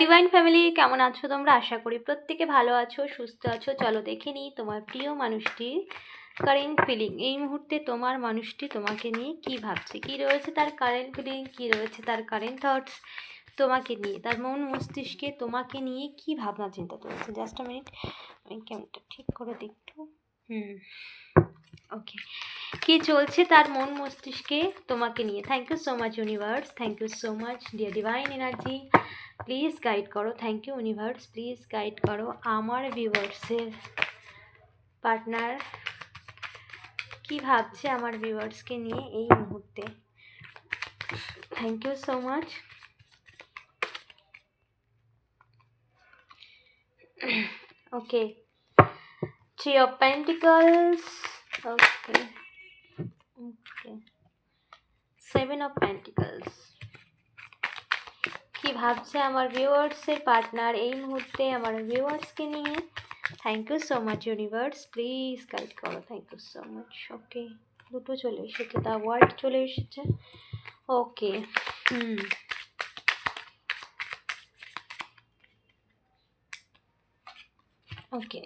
Divine family কেমন আছো তোমরা? আশা করি প্রত্যেকে ভালো আছো, সুস্থ আছো। চলো দেখে নিই তোমার প্রিয় মানুষটি কারেন্ট ফিলিং এই মুহূর্তে তোমার মানুষটি তোমাকে নিয়ে কি ভাবছে? কি রয়েছে তার কারেন্ট ফিলিং কি রয়েছে তার কারেন্ট থটস তোমাকে নিয়ে, তার মন মস্তিষ্কে তোমাকে নিয়ে কি ভাবনা চিন্তা চলছে জাস্ট মিনিট আমি কেমনটা ঠিক করে দেখতো হুম। ওকে কি চলছে তার মন মস্তিষ্কে? তোমাকে নিয়ে। Thank you so much universe thank you so much dear divine energy please guide করো। Thank you universe please guide করো আমার ভিউয়ার্সের পার্টনার কি ভাবছে আমার ভিউয়ার্সকে নিয়ে এই মুহূর্তে? Thank you so much okay three of okay okay seven of pentacles কি ভাবছে আমার ভিউয়ার্সের পার্টনার এই মুহূর্তে আমার ভিউয়ার্সকে নিয়ে? Thank you so much universe please guide করো thank you so much okay দুটো চলে এসেছে দা ওয়ার্ল্ড চলে এসেছে। ওকে হুম ওকে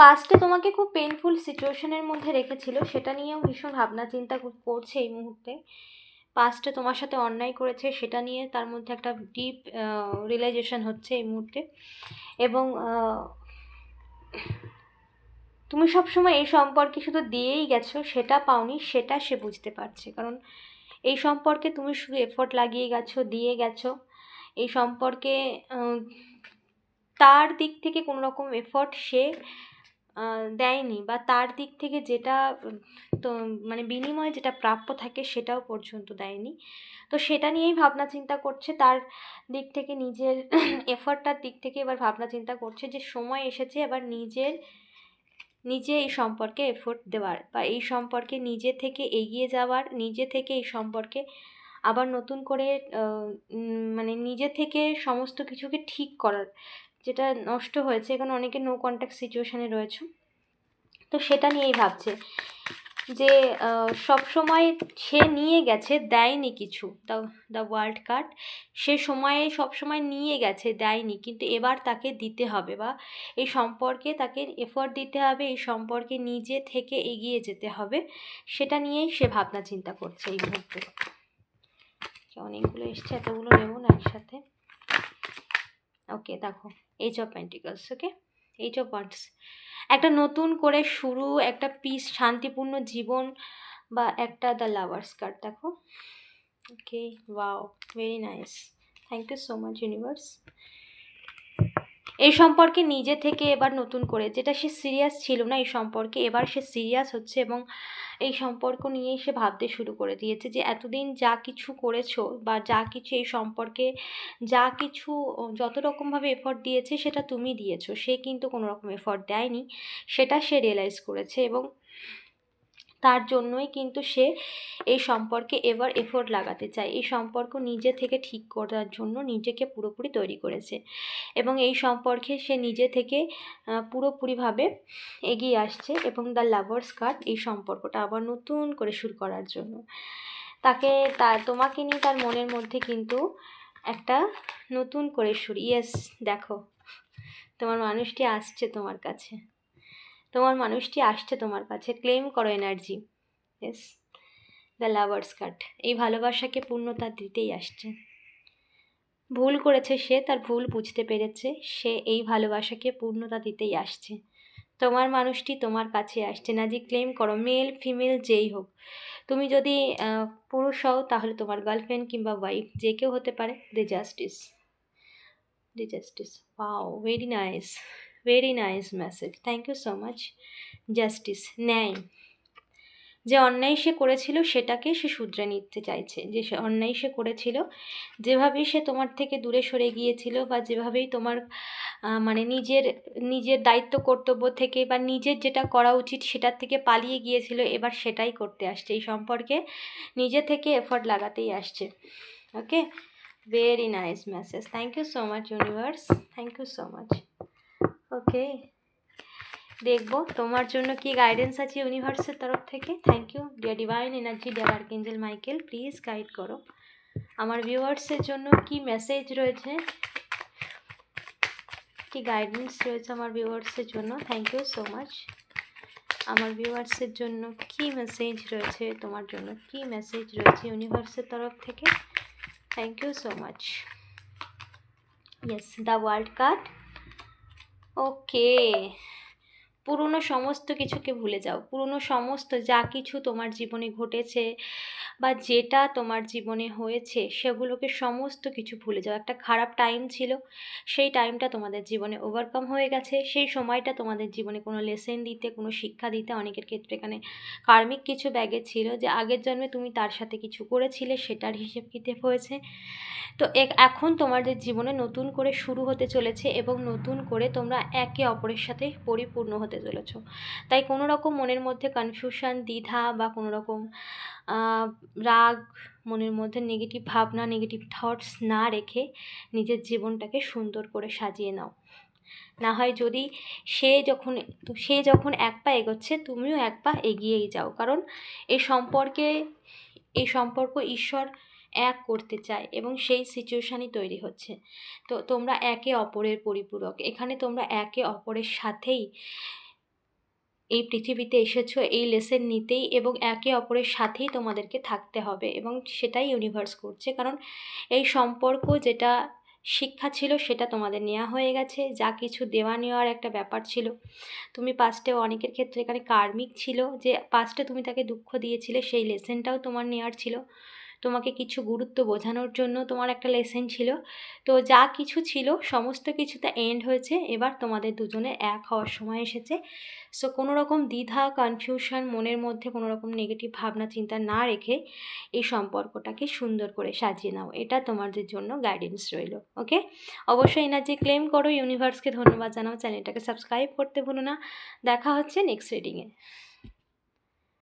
পাস্টে তোমাকে খুব পেনফুল সিচুয়েশনের মধ্যে রেখেছিল, সেটা নিয়েও ভীষণ ভাবনা চিন্তা করছে এই মুহূর্তে। পাস্টে তোমার সাথে অন্যায় করেছে, সেটা নিয়ে তার মধ্যে একটা ডিপ রিয়েলাইজেশন হচ্ছে এই মুহূর্তে। এবং তুমি সবসময় এই সম্পর্কে শুধু দিয়েই গেছো, সেটা পাওনি, সেটা সে বুঝতে পারছে। কারণ এই সম্পর্কে তুমি শুধু এফোর্ট লাগিয়ে গেছো, দিয়ে গেছো। এই সম্পর্কে তার দিক থেকে কোনো রকম এফোর্ট সে দেয়নি বা তার দিক থেকে যেটা তো মানে বিনিময়ে যেটা প্রাপ্য থাকে সেটাও পর্যন্ত দেয়নি। তো সেটা নিয়েই ভাবনা চিন্তা করছে। তার দিক থেকে নিজের এফর্টটার দিক থেকে এবার ভাবনা চিন্তা করছে যে সময় এসেছে এবার নিজের, নিজে এই সম্পর্কে এফোর্ট দেওয়ার বা এই সম্পর্কে নিজে থেকে এগিয়ে যাওয়ার, নিজে থেকে এই সম্পর্কে আবার নতুন করে মানে নিজে থেকে সমস্ত কিছুকে ঠিক করার যেটা নষ্ট হয়েছে, এখানে অনেকে নো কন্ট্যাক্ট সিচুয়েশানে রয়েছে। তো সেটা নিয়েই ভাবছে যে সব সময় সে নিয়ে গেছে, দেয়নি কিছু দ্য দ্য ওয়ার্ল্ড কার্ড সে সময়ে, সব সময় নিয়ে গেছে, দেয়নি, কিন্তু এবার তাকে দিতে হবে বা এই সম্পর্কে তাকে এফোর্ট দিতে হবে, এই সম্পর্কে নিজে থেকে এগিয়ে যেতে হবে, সেটা নিয়েই সে ভাবনা চিন্তা করছে এই মুহূর্তে। অনেকগুলো এসছে, এতগুলো নেব না একসাথে। ওকে, দেখো। Eight of pentacles okay eight of swords একটা নতুন করে শুরু, একটা পিস শান্তিপূর্ণ জীবন বা একটা দ্য লাভার্স কার্ড দেখো। Okay wow very nice thank you so much universe এই সম্পর্কে নিজে থেকে এবার নতুন করে, যেটা সে সিরিয়াস ছিল না, এই সম্পর্কে এবার সে সিরিয়াস হচ্ছে এবং এই সম্পর্ক নিয়েই সে ভাবতে শুরু করে দিয়েছে যে এতদিন যা কিছু করেছ বা যা কিছু এই সম্পর্কে যা কিছু যত রকমভাবে এফর্ট দিয়েছে সেটা তুমি দিয়েছ, সে কিন্তু কোনো রকম এফর্ট দেয়নি, সেটা সে রিয়েলাইজ করেছে এবং তার জন্যই কিন্তু সে এই সম্পর্কে এবার এফোর্ট লাগাতে চায়। এই সম্পর্ক নিজে থেকে ঠিক করার জন্য নিজেকে পুরোপুরি তৈরি করেছে এবং এই সম্পর্কে সে নিজে থেকে পুরোপুরিভাবে এগিয়ে আসছে এবং দ্য লাভার্স কার্ড এই সম্পর্কটা আবার নতুন করে শুরু করার জন্য। তাকে তার তোমাকে নিয়ে তার মনের মধ্যে কিন্তু একটা নতুন করে শুরু ইয়েস দেখো, তোমার মানুষটি আসছে তোমার কাছে। তোমার মানুষটি আসছে তোমার কাছে। ক্লেম করো energy yes the lovers card এই ভালোবাসাকে পূর্ণতা দিতেই আসছে। ভুল করেছে সে, তার ভুল বুঝতে পেরেছে। সে এই ভালোবাসাকে পূর্ণতা দিতেই আসছে। তোমার মানুষটি তোমার কাছে আসছে। না যে ক্লেম করো মেল ফিমেল যেই হোক। তুমি যদি পুরুষ হও, তাহলে তোমার গার্লফ্রেন্ড কিংবা ওয়াইফ যে কেউ হতে পারে the justice the justice wow very nice very nice message thank you so much justice ন্যায় যে অন্যায় সে করেছিল, সেটাকে সে শুধরে নিতে চাইছে। যে সে অন্যায় সে করেছিল, যেভাবেই সে তোমার থেকে দূরে সরে গিয়েছিল বা যেভাবেই তোমার মানে নিজের নিজের দায়িত্ব, কর্তব্য থেকে বা নিজের যেটা করা উচিত সেটার থেকে পালিয়ে গিয়েছিল, এবার সেটাই করতে আসছে। এই সম্পর্কে নিজে থেকে এফর্ট লাগাতেই আসছে। Okay very nice message thank you so much universe thank you so much okay. দেখব, তোমার জন্য কি গাইডেন্স আছে ইউনিভার্সের তরফ থেকে? Thank you dear divine energy dear archangel Michael please guide করো। আমার ভিউয়ার্সের জন্য কি মেসেজ রয়েছে? কি গাইডেন্স রয়েছে আমার ভিউয়ার্সের জন্য? থ্যাংক ইউ সো মাচ আমার ভিউয়ার্সের জন্য কি মেসেজ রয়েছে? তোমার জন্য কি মেসেজ রয়েছে ইউনিভার্সের তরফ থেকে? Thank you so much yes the world card okay. পুরনো সমস্ত কিছুকে ভুলে যাও। পুরনো সমস্ত যা কিছু তোমার জীবনে ঘটেছে বা যেটা তোমার জীবনে হয়েছে সেগুলোকে সমস্ত কিছু ভুলে যাও। একটা খারাপ টাইম ছিল, সেই টাইমটা তোমাদের জীবনে ওভারকাম হয়ে গেছে। সেই সময়টা তোমাদের জীবনে কোনো লেসেন দিতে, কোনো শিক্ষা দিতে অনেকের ক্ষেত্রে এখানে কার্মিক কিছু ব্যাগে ছিল যে আগের জন্মে তুমি তার সাথে কিছু করেছিলে, সেটার হিসেব কিতেব হয়েছে। তো এখন তোমাদের জীবনে নতুন করে শুরু হতে চলেছে এবং নতুন করে তোমরা একে অপরের সাথে পরিপূর্ণ হতে চলেছ। তাই কোনো রকম মনের মধ্যে কনফিউশন দ্বিধা বা কোনো রকম রাগ, মনের মধ্যে নেগেটিভ ভাবনা নেগেটিভ থটস না রেখে নিজের জীবনটাকে সুন্দর করে সাজিয়ে নাও। না হয় যদি সে যখন সে যখন এক পা এগোচ্ছে, তুমিও এক পা এগিয়েই যাও। কারণ এই সম্পর্কে এই সম্পর্ক ঈশ্বর এক করতে চায় এবং সেই সিচুয়েশানই তৈরি হচ্ছে। তো তোমরা একে অপরের পরিপূরক। এখানে তোমরা একে অপরের সাথেই এই পৃথিবীতে এসেছ, এই লেসেন নিতেই এবং একে অপরের সাথেই তোমাদেরকে থাকতে হবে এবং সেটাই ইউনিভার্স করছে। কারণ এই সম্পর্ক যেটা শিক্ষা ছিল সেটা তোমাদের নেওয়া হয়ে গেছে, যা কিছু দেওয়া নেওয়ার একটা ব্যাপার ছিল। তুমি পাস্টে অনেকের ক্ষেত্রে এখানে কার্মিক ছিল যে পাস্টে তুমি তাকে দুঃখ দিয়েছিলে, সেই লেসেনটাও তোমার নেওয়ার ছিল। তোমাকে কিছু গুরুত্ব বোঝানোর জন্য তোমার একটা লেসেন ছিল। তো যা কিছু ছিল, সমস্ত কিছুতে এন্ড হয়েছে। এবার তোমাদের দুজনে এক হওয়ার সময় এসেছে। সো কোনো রকম দ্বিধা কনফিউশন মনের মধ্যে কোনো রকম নেগেটিভ ভাবনা, চিন্তা না রেখে এই সম্পর্কটাকে সুন্দর করে সাজিয়ে নাও। এটা তোমাদের জন্য গাইডেন্স রইল ওকে অবশ্যই এনার্জি ক্লেম করো। ইউনিভার্সকে ধন্যবাদ জানাও। চ্যানেলটাকে সাবস্ক্রাইব করতে ভুলো না। দেখা হচ্ছে নেক্সট রিডিংয়ে